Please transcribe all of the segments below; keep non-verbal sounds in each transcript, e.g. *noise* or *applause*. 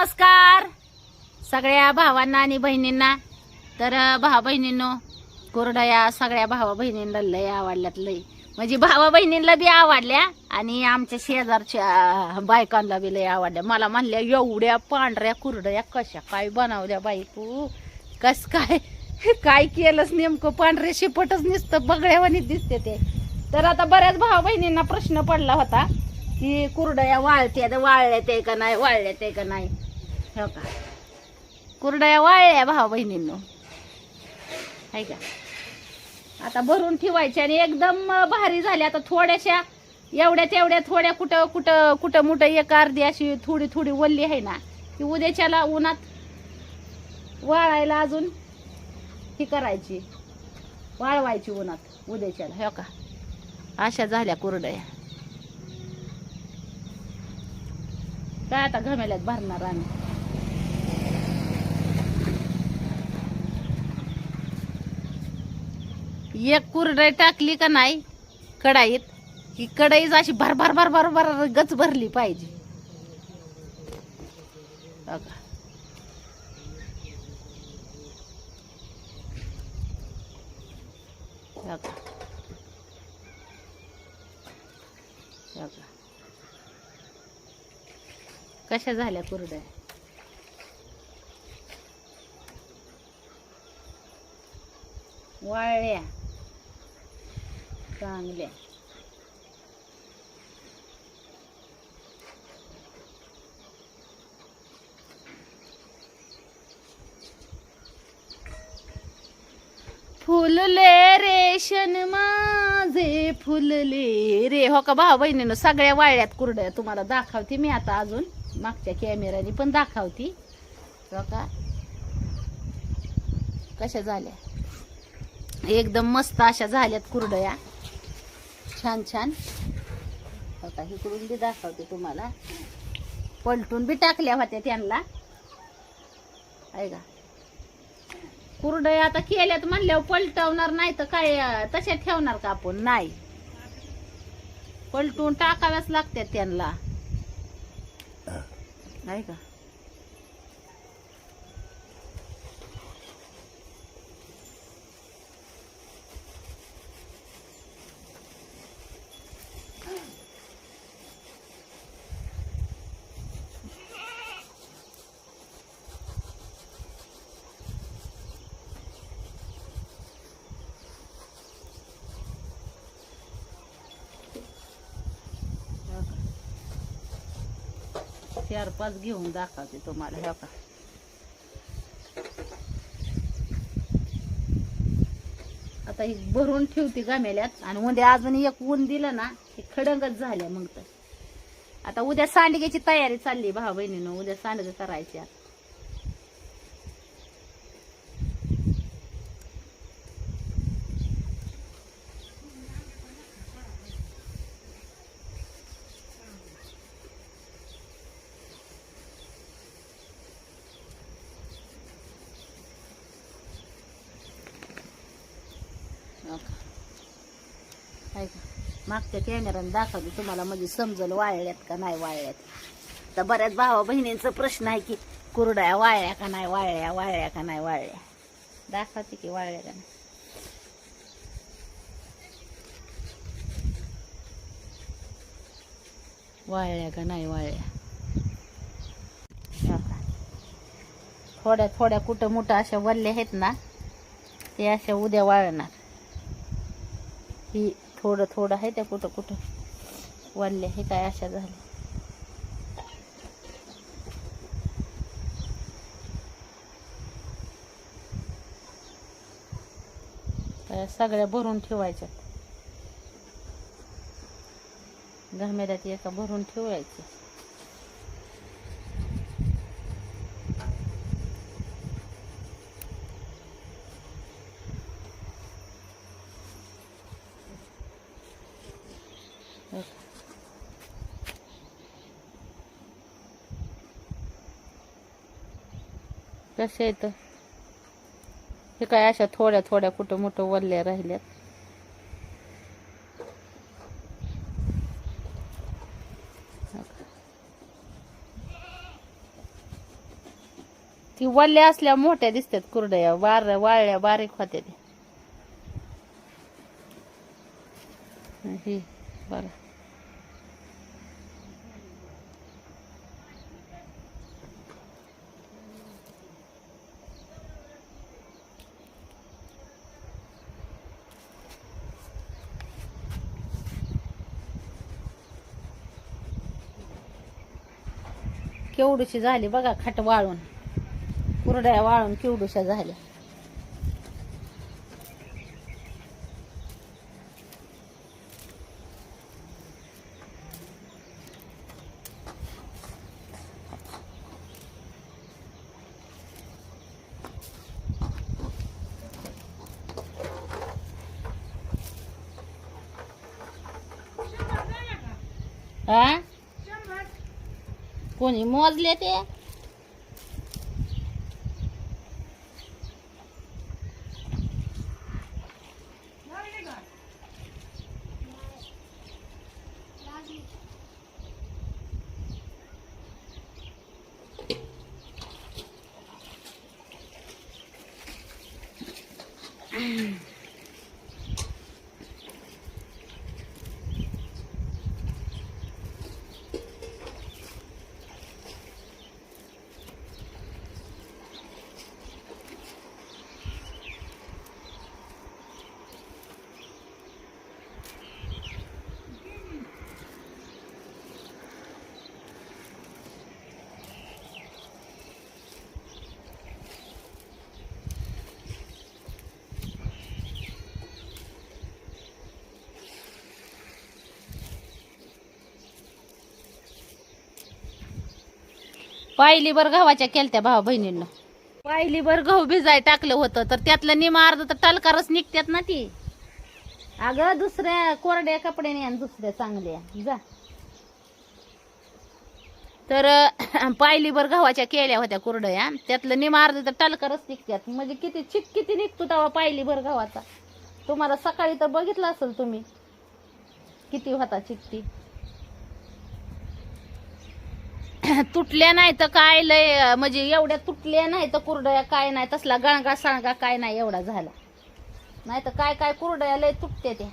नमस्कार. सगळ्या भावांना आणि बहिणींना. तर भावा बहिणींनो कुरडया सगळ्या भावा बहिणींना लय आवडल्यात लय. म्हणजे भावा बहिणींना बी आवडल्या आणि आमच्या शेजारच्या बायकांना बी लय आवडल्या. मला म्हणल्या एवढ्या पांढऱ्या कुरडया कशा काय बनवल्या बायकू कस काय? काय केलंच नेमकं? पांढरे शिपटच नसतं बगड्यावानी दिसते ते. तर आता बऱ्याच भावा बहिणींना प्रश्न पडला होता की कुरडया वाळत्या वाळल्या ते का नाही? वाळल्या ते का नाही? हो का? कुरडया वाळल्या भावा बहिणींनो. आहे का? आता भरून ठेवायच्या आणि एकदम भारी झाल्या. आता थोड्याशा एवढ्या तेवढ्या थोड्या कुठं कुठं कुठं मुठं एक अर्धी अशी थोडी थोडी वल्ली आहे ना ती उद्याच्याला उन्हात वाळायला अजून ही करायची. वाळवायची उन्हात उद्याच्याला. हो का? अशा झाल्या कुरडया. काय आता घमेल्यात भरणार आम्ही? एक कुरडई टाकली का नाही कढाईत ही कढईच अशी भरभर भरभर भर गच भरली पाहिजे. हो कशा झाल्या कुरड्या? वाळल्या. चांगल्या फुलले रेशन माझे फुलले रे. हो का भाऊ बहिणीनं सगळ्या वाळ्यात कुरड्या तुम्हाला दाखवते मी आता अजून. मागच्या कॅमेराने पण दाखवती. हो का? कशा झाल्या? एकदम मस्त अशा झाल्यात कुरडया. छान छान. हो का इकडून बी दाखवते तुम्हाला. पलटून बी टाकल्या होत्या त्यांना. आहे का? कुरडया आता केल्यात म्हणल्यावर पलटवणार नाही तर काय तशा ठेवणार का आपण? नाही. पलटून टाकाव्याच लागतात त्यांना. नाही चार पाच घेऊन दाखवते तुम्हाला ह्या का आता ही भरून ठेवते गामेल्यात आणि उद्या अजून एक ऊन दिलं ना हे खडंगच झाल्या मग तर आता उद्या सांडग्याची तयारी चालली भाऊ बहिणीनं उद्या सांडगं करायची आता. हो का? आहे का मागच्या कॅमेऱ्याने दाखवते तुम्हाला म्हणजे समजलं वाळल्यात का नाही वाळल्यात. तर बऱ्याच भावा बहिणींचा प्रश्न आहे की कुरड्या वाळल्या का नाही वाळल्या वाळल्या का नाही वाळल्या. दाखवते की वाळल्या का नाही. वाळल्या का नाही वाळल्या. थोड्या थोड्या कुठं मोठं अशा वल्ल्या आहेत ना ते अशा उद्या वाळणार. ही थोडं थोडं आहे त्या कुठं कुठं. वाढले हे काय अशा झाल्या त्या सगळ्या भरून ठेवायच्या घमेल्यात एका भरून ठेवायचं. कसे आहेत हे काय अशा थोड्या थोड्या कुठं मोठं वल्ल्या राहिल्यात? ती वल्ल्या असल्या मोठ्या दिसतात कुरडया बार वाळल्या बारीक होत्या केवडूशी झाली बघा खाट वाळून. कुरड्या वाळून केवडूशा झाल्या. हा કોની મોજ લેતે पाहिली बर गव्हाच्या केलत्या भावा बहिणींना. पाहिली बर गहू भिजाय टाकलं होतं तर त्यातलं निमा अर्ध तर टलकारच निघतात ना ती. अगं दुसऱ्या कोरड्या कपड्याने आणि दुसऱ्या चांगल्या. जा. तर अं, पायली बर गव्हाच्या केल्या होत्या कुरडया. त्यातलं निमा अर्ध तर टलकारच निघतात म्हणजे किती चिक किती निघतो तवा पायली बर गव्हाचा. तुम्हाला सकाळी तर बघितलं असेल तुम्ही. किती होता चिकटी *coughs* तुटल्या नाही तर काय लय म्हणजे एवढ्या तुटल्या नाही तर कुरडया काय नाही तसला गणगा सणगा काय नाही एवढा झाला. नाही तर काय काय कुरडया लय तुटते त्या.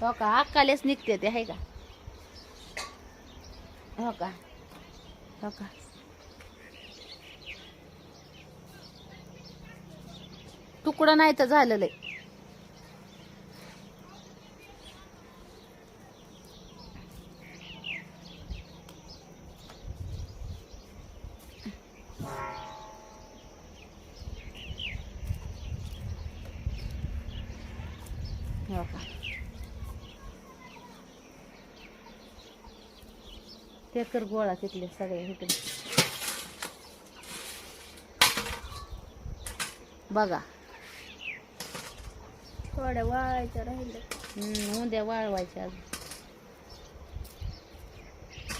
हो का? अक्कालेच निघते ते आहे का? हो का? हो का? तुकडं नाही तर झालं आहे ते कर गोळा तिथले सगळे इकडे बघा थोड्या वाळायचं राहिलं हम्म, उद्या वाळवायचे आज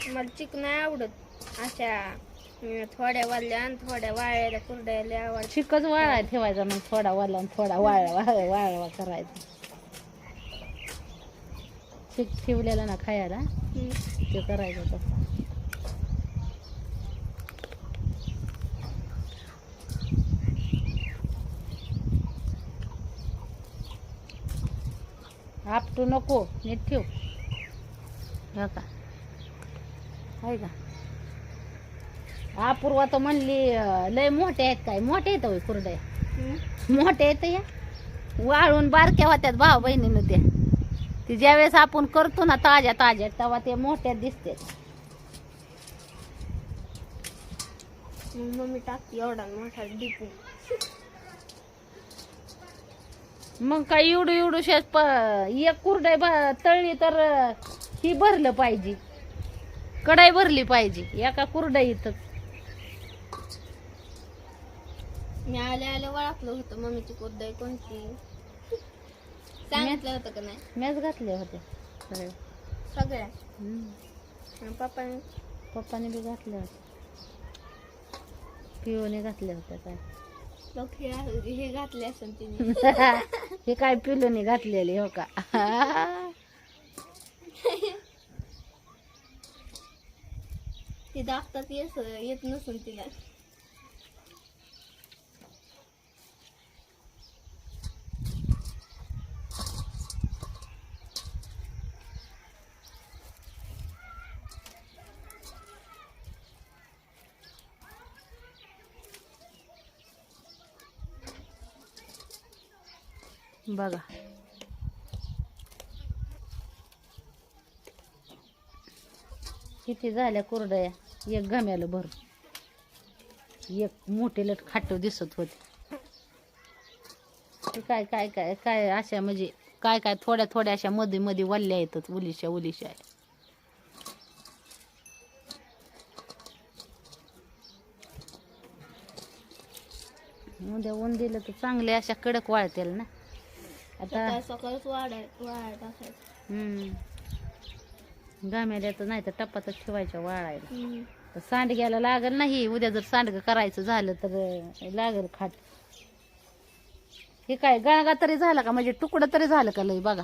मला चिक नाही आवडत अशा थोड्या वाळल्या आणि थोड्या वाळ्याला कुरड्याला आवडत चिकच वाळाय ठेवायचा मग थोडा वाला आणि थोडा वाळा वाळा वाळवा करायचा. चिक ठेवलेला ना खायला? ते करायचं तसं आपटू नको नीट ठेव. का? आहे का? अपूर्वा तर म्हणली लय मोठे आहेत काय? मोठे आहेत होय कुरडया मोठे आहेत या वाळून बारक्या होत्यात भाऊ बहिणीनं त्या ती ज्यावेळेस आपण करतो ना ताज्या ताज्या तेव्हा ते मोठ्या दिसते मग मम्मी टाकते एवढा मोठा डिपू. मग काय एवढं एवढं शेत प एक कुरडाई ब- तळली तर ही भरलं पाहिजे. कढाई भरली पाहिजे एका कुरडाईत मी आल्या आल्या ओळखलं होतं. मम्मीची कुरडाई कोणती? सांगितलं होतं का नाही? मॅच घातले होते. सगळे. सगळ्या? हम्म. आणि पप्पाने? पप्पाने बी घातले होते. पिओने घातले होते काय? लोक हे हे घातले असेल तिने. *laughs* हे काय पिलोनी घातलेली हो का? *laughs* ती दाखतात येस येत नसून तिला. बघा. किती झाल्या कोरड्या? एक गम्याला भरून एक मोठे लट खाटव दिसत होते. काय काय काय काय अशा म्हणजे काय काय थोड्या थोड्या अशा मध्ये मध्ये वल्ल्या येतात उलिशा उलिशा. उद्या ऊन दिलं तर चांगले अशा कडक वाळतील ना. आता सकाळ सकाळच वाढाय टाकायचं हम्म. तर नाही तर टप्पातच ठेवायच्या वाळायला. हम्म. तर सांडग्याला लागल नाही उद्या जर सांडगं करायचं झालं तर अं, लागल खाट. हे काय गळगा तरी झाला का? म्हणजे तुकडं तरी झालं का लय बघा?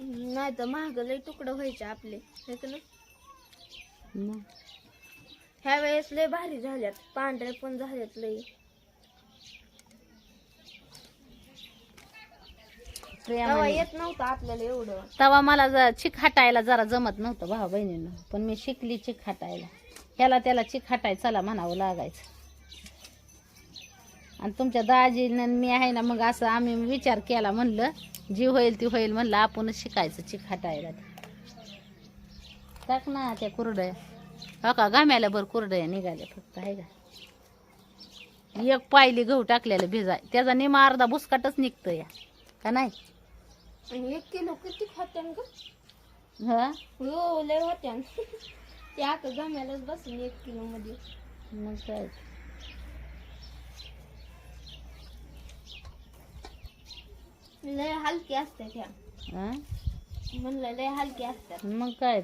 नाही तर महाग लय तुकडं व्हायचे आपले हे का नाही? मग? ह्या वेळेस लय भारी झाल्यात पांढरे पण झाल्यात लय प्रेमाने येत नव्हतं आपल्याला एवढं. तेव्हा मला ज- चिक हाटायला जरा जमत नव्हतं भाऊ बहिणीनं पण मी शिकली चिक हाटायला. ह्याला त्याला चिक हाटाय चला म्हणावं लागायचं. आणि तुमच्या दाजीनं आणि मी आहे ना मग असं आम्ही विचार केला म्हणलं जी होईल ती होईल म्हणलं आपणच शिकायचं चिक हाटायला. टाक ना त्या कुरडया. हो का? गाम्याला बरं कुरडया निघाल्या फक्त आहे का? एक पायली गहू टाकलेलं भिजाय. त्याचा निमा अर्धा बुसकाटच निघतं या का नाही? आणि एक किलो किती खात्यान ग? हा? हो लय होत्यान. *laughs* ते आता जमायलाच बसून एक किलो मध्ये. मग काय? लय हलकी असतात ह्या हा? म्हणलं लय हलकी असतात मग काय?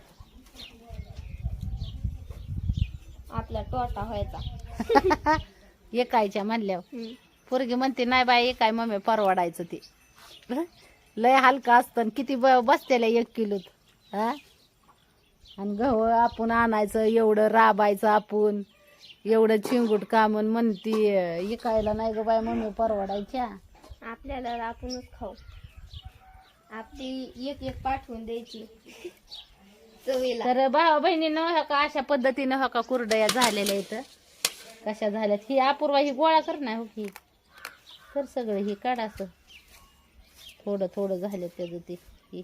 आपला टोटा व्हायचा. *laughs* एकायच्या म्हणल्यावर. हम्म. पोरगी म्हणते नाही बाई काय मम्मी परवडायचं ते? *laughs* लय हलका असतं किती ब बसतेल्या एक किलोत हा? आणि गहू आपण आणायचं एवढं राबायचं आपण. एवढं चिंगूट कामून म्हणती इकायला नाही ग बाई मम्मी परवडायच्या. आपल्याला आपणच खाऊ. आपली एक एक पाठवून द्यायची. चवीला. तर भावा बहिणीनं हो का अशा पद्धतीनं हो का कुरडया झालेल्या इथं? कशा झाल्यात? ही अपूर्वा ही गोळा कर ना हो की. कर सगळं ही काढ असं. थोडं थोडं झालं त्याचं ते. ही.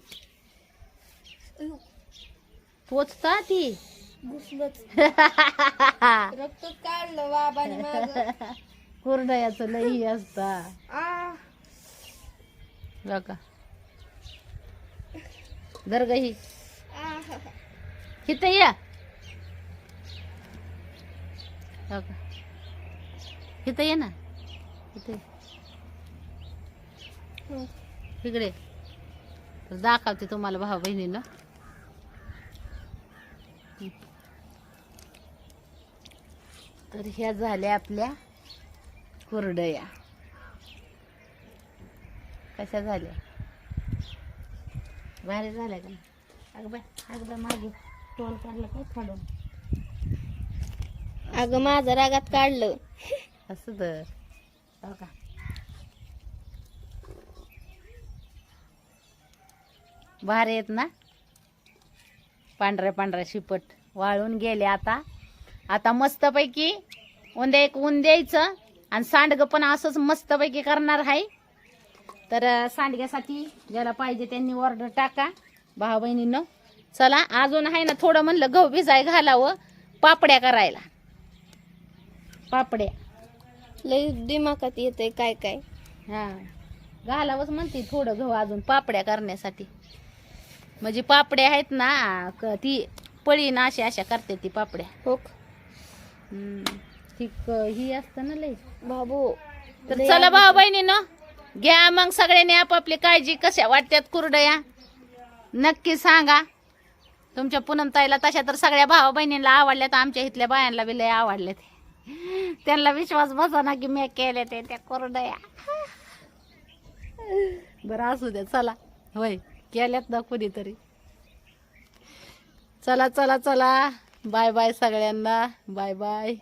पोचता ती. *laughs* रक्त काढलं बाबाने माझं. *laughs* कुरडयाचं लई असता. आ. बघा. धर ग ही. इथं या. बघा. इथं ये ना. इथे हं. इकडे. तर दाखवते तुम्हाला भाऊ बहिणीनं. तर ह्या झाल्या आपल्या कुरडया. कशा झाल्या? भारी झाल्या का? अगं बाय अगं बाय मागे टोल काढलं काय फाडून? अगं माझं रागात काढलं. असं तर. हो का? भारी आहेत ना? पांढऱ्या पांढऱ्या शिपट वाळून गेले आता. आता मस्तपैकी उद्या एक ऊन द्यायचं आणि सांडगं पण असंच मस्तपैकी करणार आहे. तर सांडग्यासाठी ज्याला पाहिजे त्यांनी ऑर्डर टाका. भाऊ बहिणीनं चला अजून आहे ना थोडं म्हणलं गहू भिजाय घालावं. पापड्या करायला. पापड्या. लय दिमागात येतंय काय काय. हा. घालावंच म्हणते थोडं गहू अजून पापड्या करण्यासाठी. म्हणजे पापड्या आहेत ना क- ती पळी ना अशा अशा करते ती पापड्या. हो हम्म. ती क- ही असतं ना लई. बाबू तर लय चला. भाऊ बहिणीनं घ्या मग सगळ्यांनी आपापली काळजी कशा वाटत्यात कुरडया. नक्की सांगा. तुमच्या पूनमताईला तशा तर सगळ्या भावा बहिणीला आवडल्यात आमच्या इथल्या बायांना बी लय आवडल्यात. त्यांना विश्वास बसा की मी केले ते त्या कुरडया. बरं असू द्या चला. होय. केल्यात ना कुणीतरी. चला चला चला. बाय बाय सगळ्यांना. Bye bye